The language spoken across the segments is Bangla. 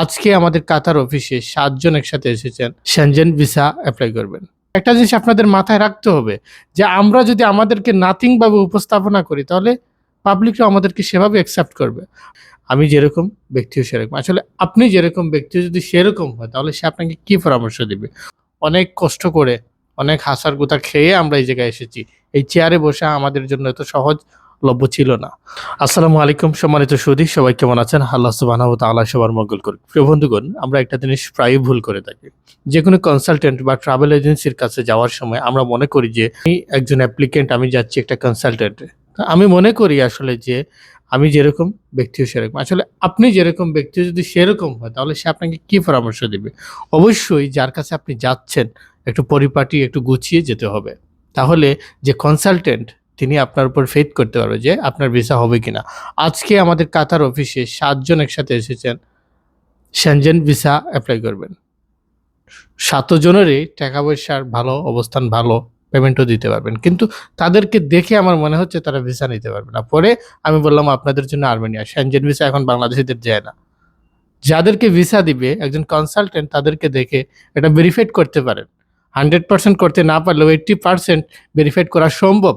আজকে আমাদের কাতার অফিসে সাতজন একসাথে এসেছেন। সেনজেন ভিসা অ্যাপ্লাই করবেন। একটা জিনিস আপনাদের মাথায় রাখতে হবে যে আমরা যদি আমাদেরকে নাথিং ভাবে উপস্থাপনা করি, তাহলে পাবলিকরা আমাদেরকে সেভাবে অ্যাকসেপ্ট করবে। আমি যেরকম ব্যক্তিও সেরকম। আসলে আপনি যেরকম ব্যক্তি যদি সেরকম হয়, তাহলে সে আপনাকে কি পরামর্শ দিবে? অনেক কষ্ট করে, অনেক হাসার গুতা খেয়ে আমরা এই জায়গায় এসেছি। এই চেয়ারে বসা আমাদের জন্য এত সহজ লভ্য ছিল না। আসসালামু আলাইকুম, সম্মানিত সুদী সবাই কেমন আছেন? আল্লাহ সুবাহ তাআলা সবার মঙ্গল করুক। প্রিয় বন্ধুগণ, আমরা একটা জিনিস প্রায়ই ভুল করে থাকি। যে কোনো কনসালটেন্ট বা ট্রাভেল এজেন্সির কাছে যাওয়ার সময় আমরা মনে করি যে, আমি একজন অ্যাপ্লিকেন্ট আমি যাচ্ছি একটা কনসালটেন্টে আমি মনে করি আসলে যে, আমি যেরকম ব্যক্তিও সেরকম। আসলে আপনি যেরকম ব্যক্তি যদি সেরকম হয়, তাহলে সে আপনাকে কি পরামর্শ দিবে? অবশ্যই যার কাছে আপনি যাচ্ছেন, একটু পরিপাটি, একটু গুছিয়ে যেতে হবে। তাহলে যে কনসালটেন্ট তিনি আপনার উপর ফেথ করতে পারবে যে আপনার ভিসা হবে কিনা। আজকে আমাদের কাতার অফিসে সাতজন একসাথে এসেছেন সেনজেন ভিসা অ্যাপ্লাই করবেন। সাতজনেরই টাকা পয়সার ভালো, অবস্থান ভালো পেমেন্টও দিতে পারবেন। কিন্তু তাদেরকে দেখে আমার মনে হচ্ছে তারা ভিসা নিতে পারবে না। পরে আমি বললাম, আপনাদের জন্য আর্মেনিয়া সেনজেন ভিসা এখন বাংলাদেশিদের যায় না। যাদেরকে ভিসা দিবে, একজন কনসালটেন্ট তাদেরকে দেখে এটা ভেরিফাইড করতে পারেন। হান্ড্রেড পার্সেন্ট করতে না পারলেও এইট্টি পার্সেন্ট ভেরিফাইড করা সম্ভব।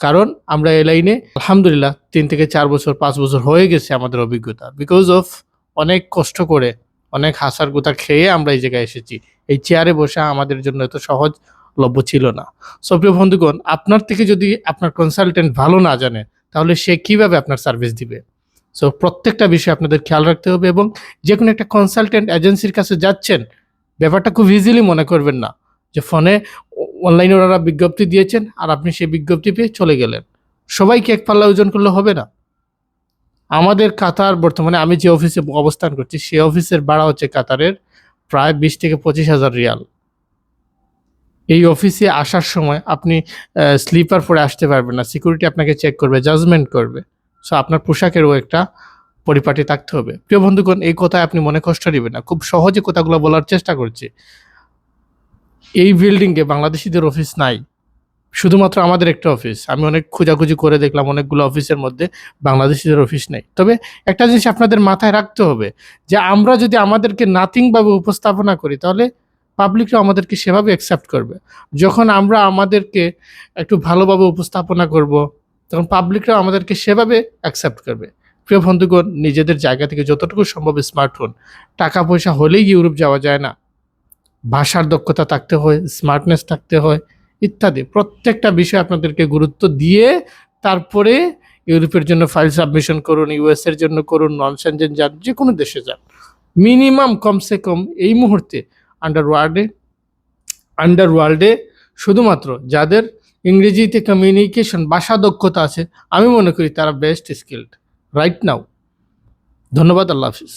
কারণ আমরা এই লাইনে আলহামদুলিল্লাহ তিন থেকে চার বছর, পাঁচ বছর হয়ে গেছে আমাদের অভিজ্ঞতা। বিকজ অফ অনেক কষ্ট করে, অনেক হাসার গুতা খেয়ে আমরা এই জায়গায় এসেছি। এই চেয়ারে বসা আমাদের জন্য এত সহজ লভ্য ছিল না। সপ্রিয় বন্ধুগণ, আপনার থেকে যদি আপনার কনসালটেন্ট ভালো না জানে, তাহলে সে কীভাবে আপনার সার্ভিস দিবে? সো প্রত্যেকটা বিষয় আপনাদের খেয়াল রাখতে হবে এবং যে কোনো একটা কনসালটেন্ট এজেন্সির কাছে যাচ্ছেন, ব্যাপারটা খুব ইজিলি মনে করবেন না। যে ফোনে অনলাইনে ওনারা বিজ্ঞপ্তি দিয়েছেন আর আপনি সেই বিজ্ঞপ্তি পেয়ে চলে গেলেন। সবাইকে এক পাল্লা ওজন করলে হবে না। আমাদের কাতার বর্তমানে আমি যে অফিসে অবস্থান করছি, সেই অফিসের ভাড়া হচ্ছে কাতারের প্রায় বিশ থেকে পঁচিশ হাজার রিয়াল। এই অফিসে আসার সময় আপনি স্লিপার পরে আসতে পারবেন না। সিকিউরিটি আপনাকে চেক করবে, জাজমেন্ট করবে। সো আপনার পোশাকেরও একটা পরিপাটি থাকতে হবে। প্রিয় বন্ধুগণ, এই কথায় আপনি মনে কষ্ট নেবেন না। খুব সহজে কথাগুলো বলার চেষ্টা করছি। এই বিল্ডিংয়ে বাংলাদেশিদের অফিস নাই। শুধুমাত্র আমাদের একটা অফিস আমি অনেক খোঁজাখুঁজি করে দেখলাম অনেকগুলো অফিসের মধ্যে বাংলাদেশিদের অফিস নেই। তবে একটা জিনিস আপনাদের মাথায় রাখতে হবে যে, আমরা যদি আমাদেরকে নাথিংভাবে উপস্থাপনা করি, তাহলে পাবলিকরা আমাদেরকে সেভাবে অ্যাকসেপ্ট করবে। যখন আমরা আমাদেরকে একটু ভালোভাবে উপস্থাপনা করব, তখন পাবলিকরা আমাদেরকে সেভাবে অ্যাকসেপ্ট করবে। প্রিয় বন্ধুগণ, নিজেদের জায়গা থেকে যতটুকু সম্ভব স্মার্টফোন টাকা পয়সা হলেই ইউরোপ যাওয়া যায় না। ভাষার দক্ষতা থাকতে হয় স্মার্টনেস থাকতে হয়, ইত্যাদি। প্রত্যেকটা বিষয় আপনাদেরকে গুরুত্ব দিয়ে তারপরে ইউরোপের জন্য ফাইল সাবমিশন করুন ইউএস এর জন্য করুন নন সেনজেন যান যে কোনো দেশে যান। মিনিমাম কমসে কম এই মুহূর্তে আন্ডার ওয়ার্ল্ডে আন্ডার ওয়ার্ল্ডে শুধুমাত্র যাদের ইংরেজিতে কমিউনিকেশন ভাষা দক্ষতা আছে, আমি মনে করি তারা বেস্ট স্কিল্ড রাইট নাও ধন্যবাদ, আল্লাহ হাফিজ।